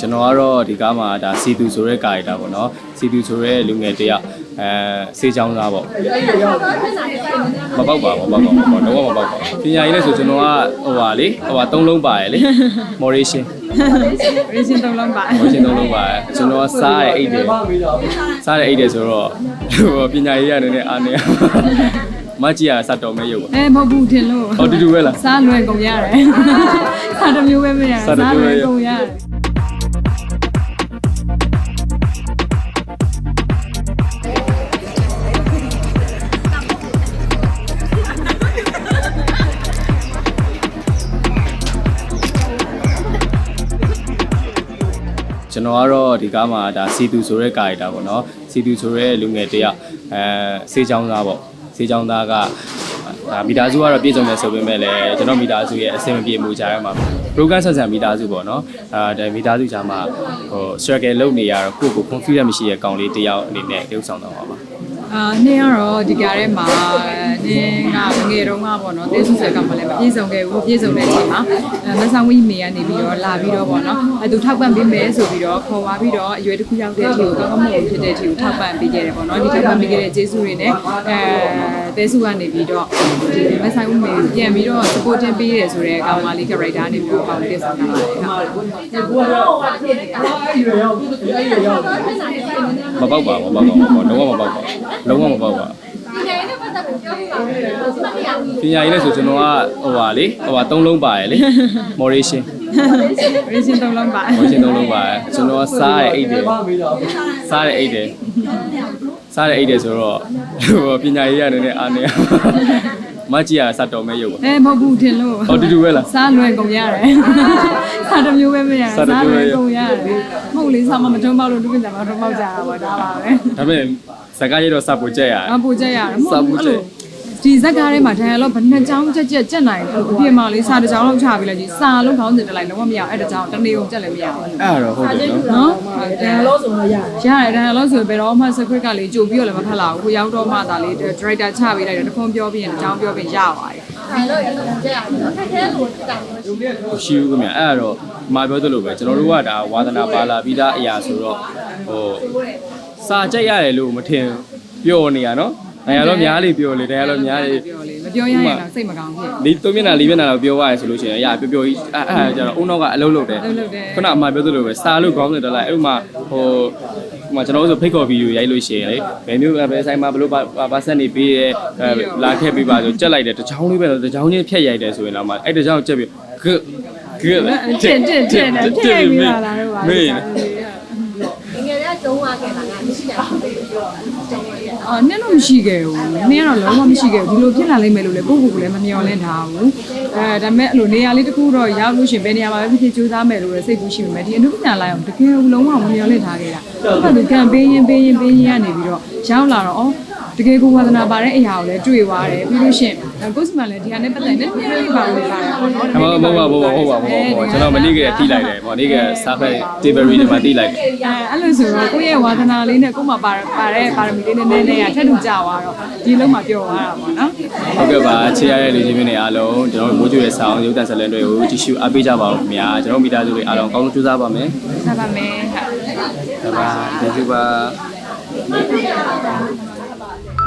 ကျွန်တော်ကတော့ဒီကားမှာဒါစီတူဆိုတဲ့ကာရီတာပေါ့နော်စီတူဆိုတဲ့လူငယ်တစ်ယောက်အဲစေးချောင်းသားပေါ့မပေါက်ပါဘူးမပေါက်ပါဘူးမပေါက်တော့မပေါက်ပါဘူးပညာရေးလဲဆိုကျွန်တော်ကဟိုပါလေဟိုပါသုံးလုံးပါတယ်လေ moration ရင်းသုံးလုံးပါ moration သုံးလုံးပါတယ်ကျွန်တော်ကစားရအိတ်တယ်စားရအိတ်တယ်ဆိုတော့ဟိုပညာရေးရနေနေအားနေမကြည့်ရစတော်မဲရုပ်ပါအဲမဟုတ်ဘူးထင်လို့ဟောတူတူပဲလားစားလွယ်ကုန်ရတယ် စားတစ်မျိုးပဲမရစားတစ်မျိုးပဲလွယ်ကုန်ရတယ်ကျွန်တော်ကတော့ဒီကားမှာဒါစီတူဆိုတဲ့ကာရီတာပေါ့နော်စီတူဆိုတဲ့လူငယ်တစ်ယောက်အဲစေးချောင်းသားပေါ့စေးချောင်းသားကဒါ မိသားစုကတော့ပြည့်စုံတယ်ဆိုပေမဲ့လည်းကျွန်တော်မိသားစုရဲ့အဆင်မပြေမှုကြားထဲမှာ program ဆက်ဆံမိသားစုပေါ့နော်အာဒါမိသားစုကြားမှာဟို struggle လုပ်နေရတော့ကိုယ့်ကို confidence မရှိတဲ့ကောင်လေးတစ်ယောက်အနေနဲ့တရုပ်ဆောင်တော့ပါပါအာနေ့ကတော့ဒီကြားထဲမှာနင်းကငယ်တုန်းကပေါ့နော်တင်းစုဆယ်ကမှလည်းမပြည့်စုံခဲ့ဘူးပြည့်စုံတဲ့အချိန်မှာအဲမဆောင်ဝီမေကနေပြီးတော့လာပြီးတော့ပေါ့နော်အဲသူထောက်ပံ့ပေးမယ်ဆိုပြီးတော့ခေါ်သွားပြီးတော့အရွယ်တစ်ခုရောက်တဲ့အထိကိုကောင်းကောင်းမွန်မွန်ဖြစ်တဲ့အထိကိုထောက်ပံ့ပေးခဲ့တယ်ပေါ့နော်ဒီထောက်ပံ့ပေးခဲ့တဲ့ကျေးဇူးတွေနဲ့အဲတဲစုကနေပြီးတော့ဒီမဆောင်ဝီမေပြန်ပြီးတော့ supporting ပေးတယ်ဆိုတဲ့အကောင်မလေး character နေပြီးတော့ပေါင်းပြဆောင်တာပါတယ်ဟုတ်မပေါက်ပါဘူးမပေါက်ပါဘူးလုံးဝမပေါက်ပါဘူးလုံးဝမပေါက်ပါဘူးပညာရေးလဲဆိုကျွန်တော်ကဟိုပါလေဟိုပါသုံးလုံးပါတယ်လေ moration ရင်းသုံးလုံးပါမောရှင်သုံးလုံးပါတယ်ကျွန်တော်ကစားရအိတ်တယ်စားရအိတ်တယ် စားရအိတ်တယ်ဆိုတော့ဟိုပညာရေးရနေနေအားနေမကြည့်ရစတော်မဲရုပ်ပါအဲမဟုတ်ဘူးထင်လို့ဟောတူတူပဲလားစားလွယ်ကုန်ရတယ်စားတစ်မျိုးပဲမရစားတစ်မျိုးပဲကုန်ရတယ်မဟုတ်လေစားမမထုံးပေါက်လို့ဒုက္ခကြမှာထုံးပေါက်ကြတာပေါ့ဒါပါပဲဒါပေမဲ့စကားရတော့စပူကြက်ရတယ်အပူချက်ရတယ်မစားဟုတ်ပူဘူးချက်အဲ့လို ဒီဇက်ကားထဲမှာဒန်ရလောဘယ်နှစ်ချောင်းချက်ချက်ကြက်နိုင်လို့အပြင်မှာလေးစားတစ်ချောင်းလောက်ချပြီးလိုက်ကြီးစားလုံးခေါင်းစဉ်တက်လိုက်လုံးဝမရအောင်အဲ့တစ်ချောင်းတစ်နေုံကြက်လည်းမရဘူးအဲ့ဒါတော့ဟုတ်တယ်နော်နော်ဒန်ရလောဆိုတော့ရတယ်ရတယ်ဒန်ရလောဆိုဘယ်တော့မှ script ကလေးကြိုပြီးတော့လည်းမဖတ်လာဘူးကိုရောက်တော့မှသာလေး director ချပေးလိုက်တယ်တခွန်းပြောပြီးရင်တစ်ချောင်းပြောပြီးရပါတယ်ရှိဘူးခင်ဗျအဲ့ဒါတော့မာပြောသလိုပဲကျွန်တော်တို့ကဒါဝါသနာပါလာပြီးသားအရာဆိုတော့ဟိုစာကြက်ရတယ်လို့မထင်ပြောနေရနော် တရားတော့များလေပြောလေတရားတော့များလေပြောလေမပြောရရင်တော့စိတ်မကောင်းဖြစ်ဒီသုံးမျက်နှာလေးမျက်နှာတော့ပြောရရဆိုလို့ရှိရင်အရာပျော်ပျော်ကြီးအဲ့အဲ့ဒါကျတော့အုံနောက်ကအလုံးလုံးတယ်အလုပ်လုပ်တယ်ခုနအမပြောသလိုပဲစာလို့ခေါင်းစဉ်တက်လိုက်အဲ့ဥမာဟိုဟိုမှာကျွန်တော်တို့ဆိုဖိတ်ခေါ်ဗီဒီယိုရိုက်လို့ရှိရင်လေဘယ်မျိုးပဲဆိုင်မှာဘလို့ပါဆက်နေပေးရဲလာခဲ့ပေးပါဆိုကြက်လိုက်တယ်တချောင်းလေးပဲတချောင်းချင်းဖြတ်ရိုက်တယ်ဆိုရင်တော့မှအဲ့တချောင်းကြက်ပြီးဂတ်ဂတ်တင်တင်တင်တင်ထည့်ပြီးလာတာတော့ပါမင်းငယ်ရတုံးသွားခဲ့တာငါမရှိတာပြောတာတုံးရ အာနည်းတော့မရှိခဲ့ဘူးနည်းကတော့လုံးဝမရှိခဲ့ဘူးဒီလိုဖြစ်လာလိမ့်မယ်လို့လည်းကိုယ့်ကိုယ်ကလည်းမမျှော်လင့်ထားဘူးအဲဒါပေမဲ့အဲ့လိုနေရာလေးတစ်ခုတော့ရောက်လို့ရှရင်ဘယ်နေရာမှာပဲဖြစ်ဖြစ်ကြိုးစားမယ်လို့လည်းစိတ်ကူးရှိပေမဲ့ဒီအနုပညာလိုက်အောင်တကယ်လုံးဝမမျှော်လင့်ထားခဲ့တာအဲ့ဒါကကံပေးရင်ပေးရင်ပေးရင်ကနေပြီးတော့ရောက်လာတော့အော် တကယ်ကိုဝါသနာပါတဲ့အရာကိုလည်းတွေ့သွားတယ်ပြီးလို့ရှရင်ကိုစမလည်းဒီဟာနဲ့ပတ်သက်နေနည်းနည်းပါလို့ပါတာပေါ့နော်အမမဟုတ်ပါဘူးဟုတ်ပါဘူးဟုတ်ပါဘူးကျွန်တော်မနေ့ကတိလိုက်တယ်ပေါ့နေ့ကစားဖက် delivery တွေမှာတိလိုက်တယ်အဲအဲ့လိုဆိုတော့ကိုယ့်ရဲ့ဝါသနာလေးနဲ့ကိုယ်မှာပါပါတဲ့ပါရမီလေးနဲ့နည်းနည်းကထက်ထူကြသွားတော့ဒီလုံးမှာပျော်သွားတာပေါ့နော်ဟုတ်ကဲ့ပါချေရတဲ့လူချင်းတွေအားလုံးကျွန်တော်တို့မိုးကျွေးဆောင်ရုပ်တံဇလန်တွေကိုကြည့်ရှုအားပေးကြပါဦးခင်ဗျာကျွန်တော်မိသားစုတွေအားလုံးအကောင်းဆုံးကြိုးစားပါမယ်ဆက်ပါမယ်ဟုတ်ဒါပါကျေးဇူးပါ 안 돼.